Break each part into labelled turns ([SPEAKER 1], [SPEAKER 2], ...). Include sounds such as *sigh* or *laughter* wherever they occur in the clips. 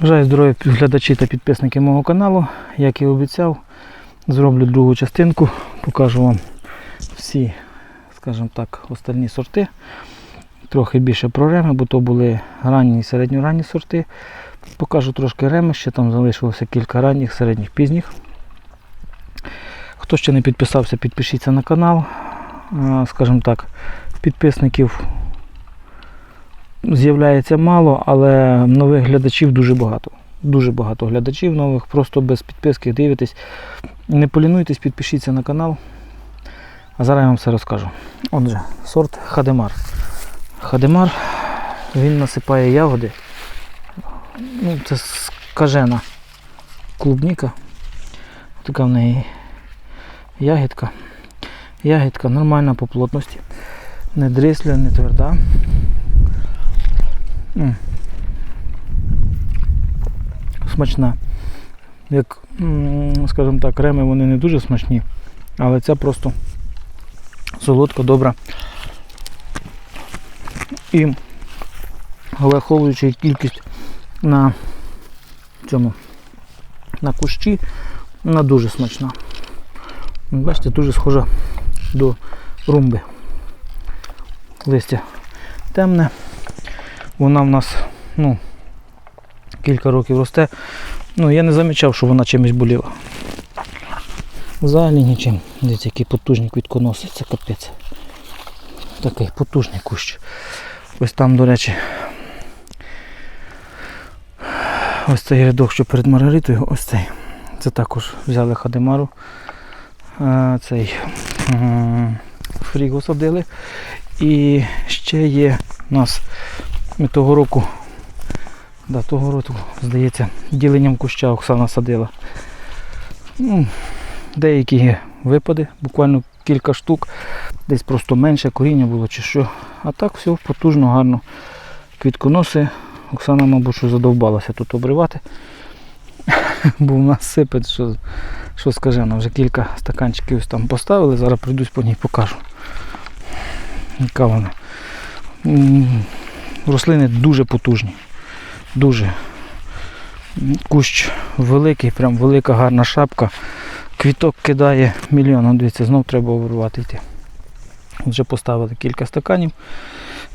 [SPEAKER 1] Бажаю здоров'я глядачі та підписники мого каналу. Як і обіцяв, зроблю другу частинку, покажу вам всі, скажімо так, остальні сорти. Трохи більше про реми, бо то були ранні і середньоранні сорти. Покажу трошки реми, ще там залишилося кілька ранніх, середніх, пізніх. Хто ще не підписався, підпишіться на канал. Скажімо так, підписників з'являється мало, але нових глядачів дуже багато. Дуже багато глядачів нових, просто без підписки дивитесь. Не полінуйтесь, підпишіться на канал. А зараз я вам все розкажу. Отже, сорт Хадемар. Хадемар, він насипає ягоди. Ну, це скажена клубніка. Така в неї ягідка. Ягідка нормальна по плотності. Не дрисля, не тверда. Смачна. Як, скажімо так, реми вони не дуже смачні, але ця просто солодка, добра. І враховуючи кількість на цьому на кущі, вона дуже смачна. Бачите, дуже схожа до румби. Листя темне. Вона в нас ну, кілька років росте. Ну, я не замічав, що вона чимось боліла. Взагалі нічим. Дивіться, який потужний квітконоси, це капець. Такий потужний кущ. Ось там, до речі, ось цей рядок, що перед Маргаритою, ось цей. Це також взяли хадемару. Цей м, фріго садили. І ще є у нас ми того року, да, того року, здається, діленням куща Оксана садила. Ну, деякі випади, буквально кілька штук, десь просто менше коріння було чи що. А так все потужно, гарно. Квітконоси. Оксана, мабуть, що задовбалася тут обривати. *laughs* Бо в нас сипить, що, що скажено, вже кілька стаканчиків там поставили, зараз прийдусь по ній покажу. Яка вона. Рослини дуже потужні. Дуже. Кущ великий, прям велика гарна шапка. Квіток кидає мільйон. Дивіться, знов треба обривати йти. Вже поставили кілька стаканів.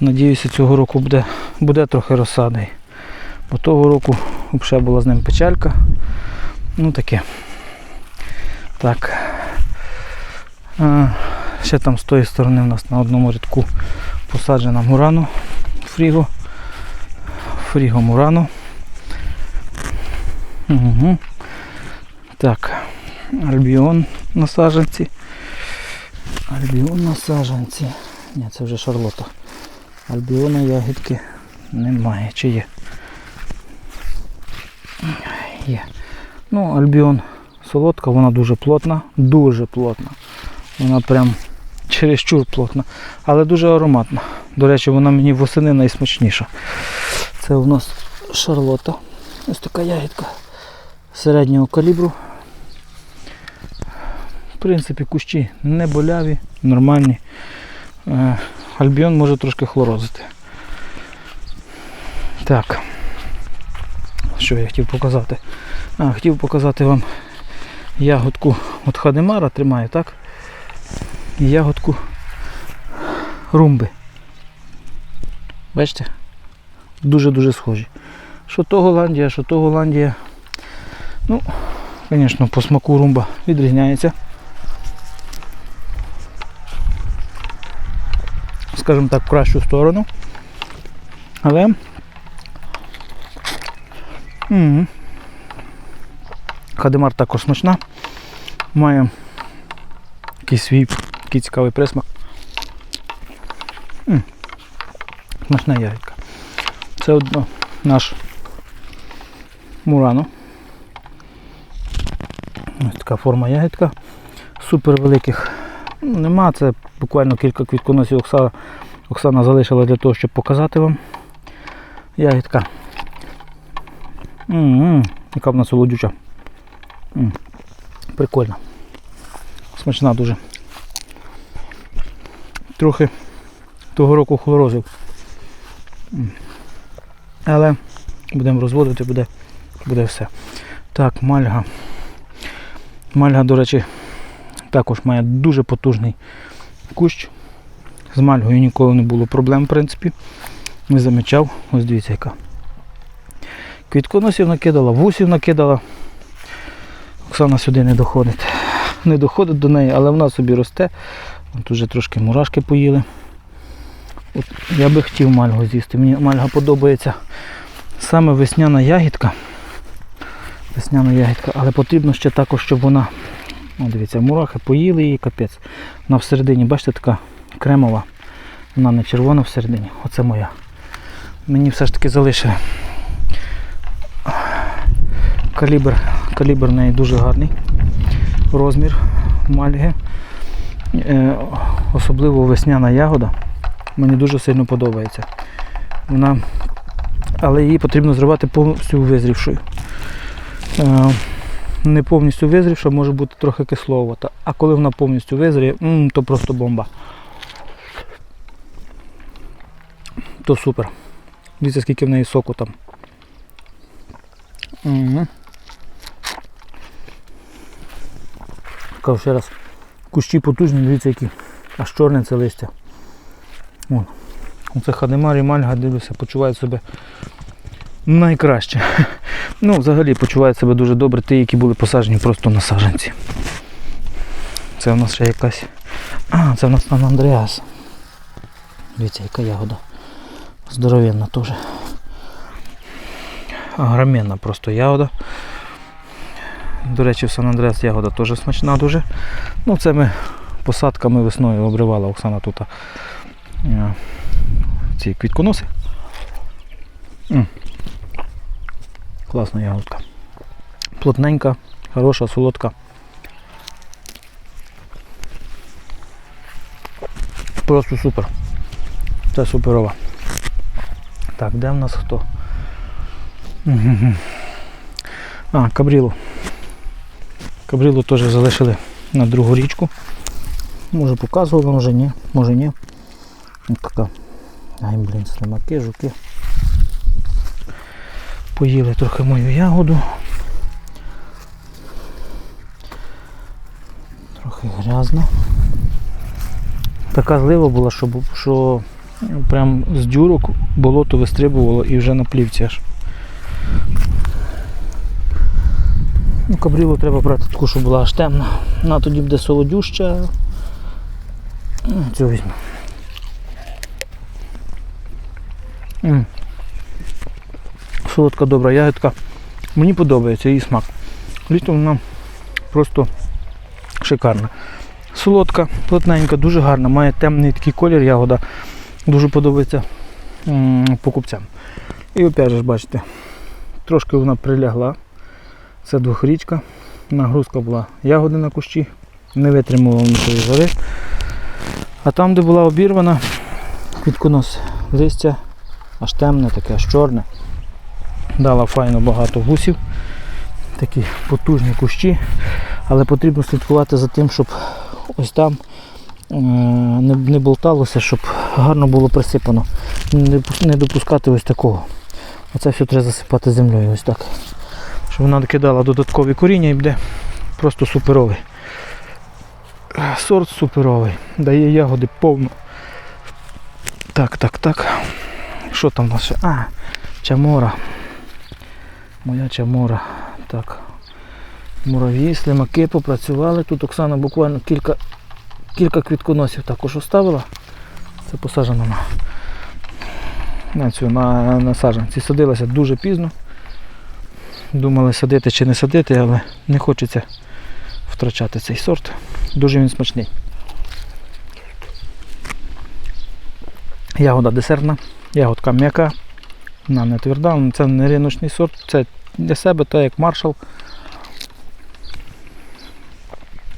[SPEAKER 1] Надіюся, цього року буде, буде трохи розсади. Бо того року взагалі була з ним печалька. Ну таке. Так. А, ще там з тої сторони у нас на одному рядку посаджена Мурано Фріго. Фріго Мурано. Угу. Так. Альбіон на саджанці. Альбіон на саджанці. Ні, це вже шарлота. Альбіона ягідки немає. Чи є? Є. Ну, альбіон солодка, вона дуже плотна, дуже плотна. Вона прям чересчур плотна, але дуже ароматна. До речі, вона мені восени найсмачніша. Це у нас шарлота. Ось така ягідка середнього калібру. В принципі, кущі не боляві, нормальні. Е, Альбіон може трошки хлорозити. Так. Що я хотів показати? А, хотів показати вам ягодку от Хадемара тримаю, так? І ягодку румби. Бачите? Дуже-дуже схожі. Що то Голландія, що то Голландія. Ну, звісно, по смаку румба відрізняється. Скажімо так, в кращу сторону. Але М. Хадемар також смачна. Має якийсь свій такий цікавий присмак. М. Смачна ягідка. Це одно наш Мурано. Ось така форма ягідка. Супер великих нема, це буквально кілька квітконосів Оксана, Оксана залишила для того, щоб показати вам. Ягідка. М-м, яка вона солодюча. М, Прикольна. Смачна дуже. Трохи того року хлорозив. Але Будемо розводити, буде, буде все. Так, мальга. Мальга, до речі, також має дуже потужний кущ. З мальгою ніколи не було проблем, в принципі. Не замічав. Ось дивіться яка. Квітконосів накидала, вусів накидала. Оксана сюди не доходить. Не доходить до неї, але вона собі росте. От уже трошки мурашки поїли. От я би хотів мальгу з'їсти. Мені мальга подобається. Саме весняна ягідка. Весняна ягідка, але потрібно ще також, щоб вона. О, дивіться, мурахи поїли її капець. Вона всередині, бачите, така кремова. Вона не червона всередині. Оце моя. Мені все ж таки залишили. Калібр, калібр неї дуже гарний. Розмір мальги. Е, особливо весняна ягода. Мені дуже сильно подобається. Вона, але її потрібно зривати повністю визрівшою. Е, не повністю визрівша, може бути трохи кисловата. А коли вона повністю визріє, то просто бомба. То супер. Дивіться, скільки в неї соку там. Кажу ще раз. Кущі потужні, дивіться які. Аж чорне це листя. Вон. Оце Хадемар і Мальга, дивлюся, почувають себе найкраще. *laughs* Ну, взагалі почувають себе дуже добре ті, які були посаджені просто на саджанці. Це у нас ще якась. А, це в нас Сан Андреас. Дивіться, яка ягода. Здоровенна теж. Огроменна просто ягода. До речі, в Сан Андреас ягода теж смачна дуже. Ну, це ми посадками весною обривала Оксана тут ці квітконоси. М. Класна ягодка. Плотненька, хороша, солодка. Просто супер. Це суперова. Так, де в нас хто? А, кабрілу. Кабрілу теж залишили на другу річку. Може показували, може ні, може ні. Ось така. Ай, блін, слимаки, жуки. Поїли трохи мою ягоду. Трохи грязно. Така злива була, що, що прям з дюрок болото вистрибувало і вже на плівці аж. Ну, кабрілу треба брати таку, щоб була аж темна. Ну, а тоді буде солодюща. Ну, Цю візьму. Солодка добра ягодка. Мені подобається її смак. Літом вона просто шикарна. Солодка, плотненька, дуже гарна, має темний такий колір ягода. Дуже подобається покупцям. І опять же, бачите, трошки вона прилягла. Це двохрічка. Нагрузка була ягоди на кущі, не витримувала нічої жари. А там, де була обірвана, квітконос листя, аж темне, таке, аж чорне. Дала файно багато гусів, такі потужні кущі, але потрібно слідкувати за тим, щоб ось там е, не, болталося, щоб гарно було присипано. Не, допускати ось такого. Оце все треба засипати землею ось так. Щоб вона кидала додаткові коріння і буде просто суперовий. Сорт суперовий. Дає ягоди повно. Так, так, так. Що там у нас? А, чамора. Моя чамора. Так. Мурав'ї, слимаки попрацювали. Тут Оксана буквально кілька, кілька квітконосів також оставила. Це посаджено на, на цю на, на саджанці. Садилася дуже пізно. Думали садити чи не садити, але не хочеться втрачати цей сорт. Дуже він смачний. Ягода десертна, ягодка м'яка, вона не тверда, це не риночний сорт, це для себе, так як маршал.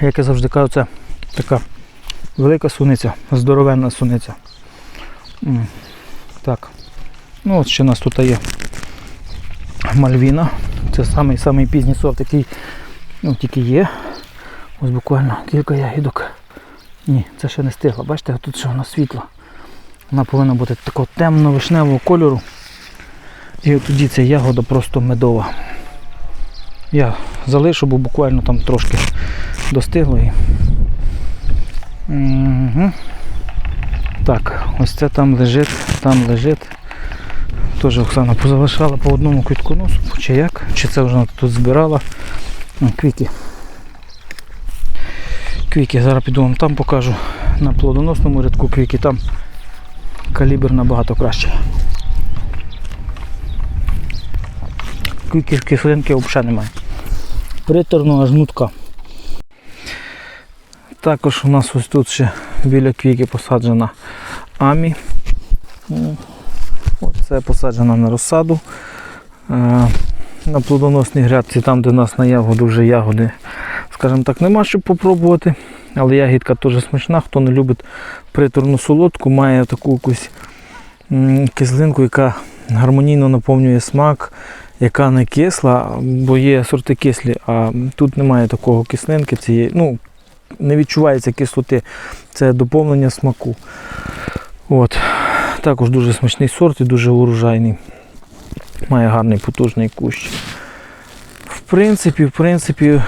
[SPEAKER 1] Як я завжди кажу, це така велика суниця, здоровенна суниця. Так. Ну от ще у нас тут є Мальвіна. Це самий самий пізній сорт, який ну, тільки є. Ось буквально кілька ягідок. Ні, це ще не стигло. Бачите, тут ще вона світла. Вона повинна бути такого темно-вишневого кольору. І от тоді ця ягода просто медова. Я залишу, бо буквально там трошки достигло і. Угу. Так, ось це там лежить, там лежить. Теж Оксана позалишала по одному квітконосу, чи як, чи це вже тут збирала. Квіки. Квіки, зараз піду вам там покажу. На плодоносному рядку квіки там калібр набагато кращий. Кислинки взагалі немає. Приторного аж нутка. Також у нас ось тут ще біля квіки посаджена амі. М, Оце посаджена на розсаду. Е, На плодоносній грядці, там де в нас на ягоду вже ягоди, скажімо так, нема щоб попробувати. Але ягідка теж смачна. Хто не любить приторну солодку, має таку якусь кислинку, яка гармонійно наповнює смак, яка не кисла, бо є сорти кислі, а тут немає такого кислинки, цієї, ну, не відчувається кислоти. Це доповнення смаку. От. Також дуже смачний сорт і дуже урожайний. Має гарний потужний кущ. В принципі, в принципі,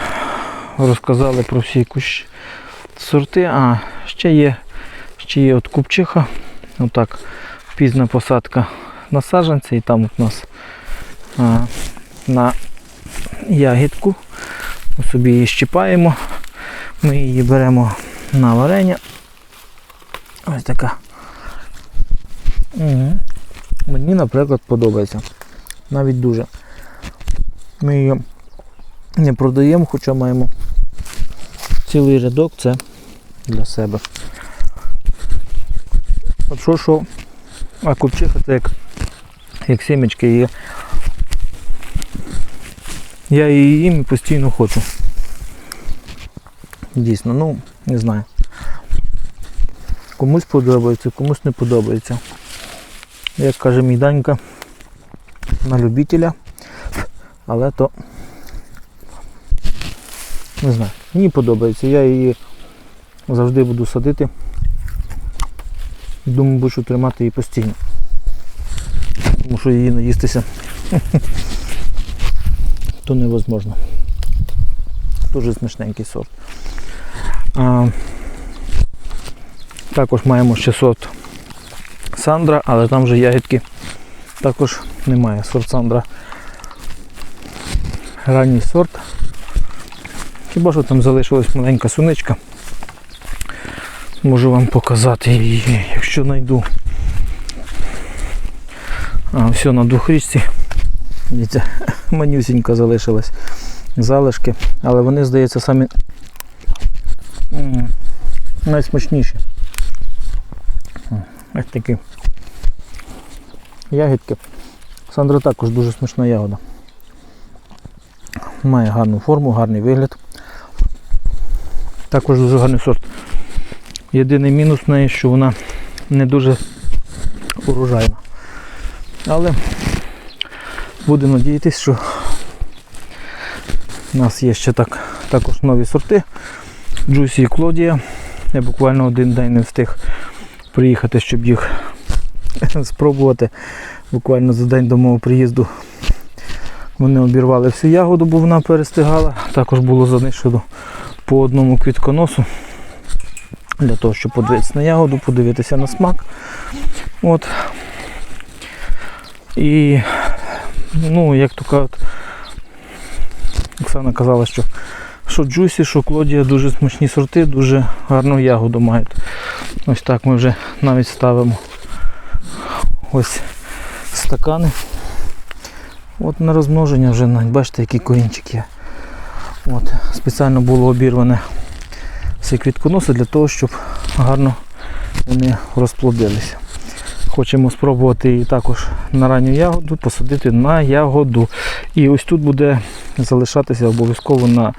[SPEAKER 1] розказали про всі кущ сорти. А, ще є, ще є от купчиха. Отак, пізна посадка на саджанці і там от у нас а, на ягідку. Ми собі її щипаємо. Ми її беремо на варення. Ось така. Угу. Мені, наприклад, подобається. Навіть дуже. Ми її не продаємо, хоча маємо цілий рядок, це для себе. От що, що, а купчиха це як, як сімечки є. Я її їм постійно хочу. Дійсно, ну, не знаю. Комусь подобається, комусь не подобається. Як каже мій Данька, на любителя, але то не знаю, мені подобається. Я її завжди буду садити. Думаю, буду тримати її постійно. Тому що її наїстися *laughs* то невозможно. Дуже смачненький сорт. А, також маємо ще сорт Сандра, але там вже ягідки також немає. Сорт Сандра. Ранній сорт. Хіба що там залишилась маленька суничка. Можу вам показати її, якщо знайду. А, все на двохрічці. Дивіться, *laughs* манюсінька залишилась залишки, але вони, здається, самі найсмачніші. Ось такі ягідки. Сандра також дуже смачна ягода. Має гарну форму, гарний вигляд. Також дуже гарний сорт. Єдиний мінус в неї, що вона не дуже урожайна. Але будемо надіятися, що у нас є ще так, також нові сорти. Джусі і Клодія. Я буквально один день не встиг приїхати, щоб їх *laughs* спробувати. Буквально за день до мого приїзду вони обірвали всю ягоду, бо вона перестигала. Також було занищено по одному квітконосу. Для того, щоб подивитися на ягоду, подивитися на смак. От. І ну, як то кажуть, Оксана казала, що що Джусі, що Клодія дуже смачні сорти, дуже гарну ягоду мають. Ось так ми вже навіть ставимо ось стакани. От на розмноження вже бачите, який корінчик є. От, спеціально було обірване всі квітконоси для того, щоб гарно вони розплодилися. Хочемо спробувати її також на ранню ягоду, посадити на ягоду. І ось тут буде залишатися обов'язково на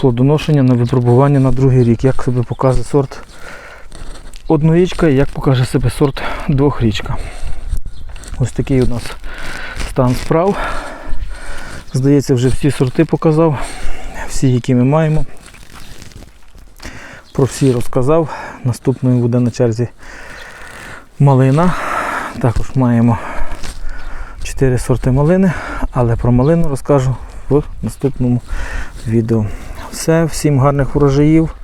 [SPEAKER 1] плодоношення, на випробування на другий рік. Як себе покаже сорт однорічка і як покаже себе сорт двохрічка. Ось такий у нас стан справ. Здається, вже всі сорти показав, всі, які ми маємо. Про всі розказав. Наступною буде на черзі малина. Також маємо 4 сорти малини, але про малину розкажу в наступному відео. Все, всім гарних врожаїв,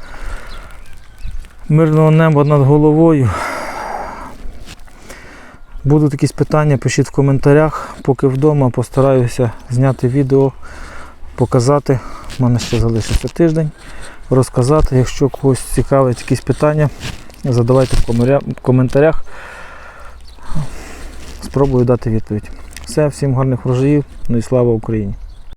[SPEAKER 1] мирного неба над головою. Будуть якісь питання, пишіть в коментарях. Поки вдома постараюся зняти відео, показати. У мене ще залишиться тиждень. Розказати, якщо когось цікавить якісь питання, задавайте в коментарях. Спробую дати відповідь. Все, всім гарних врожаїв, ну і слава Україні!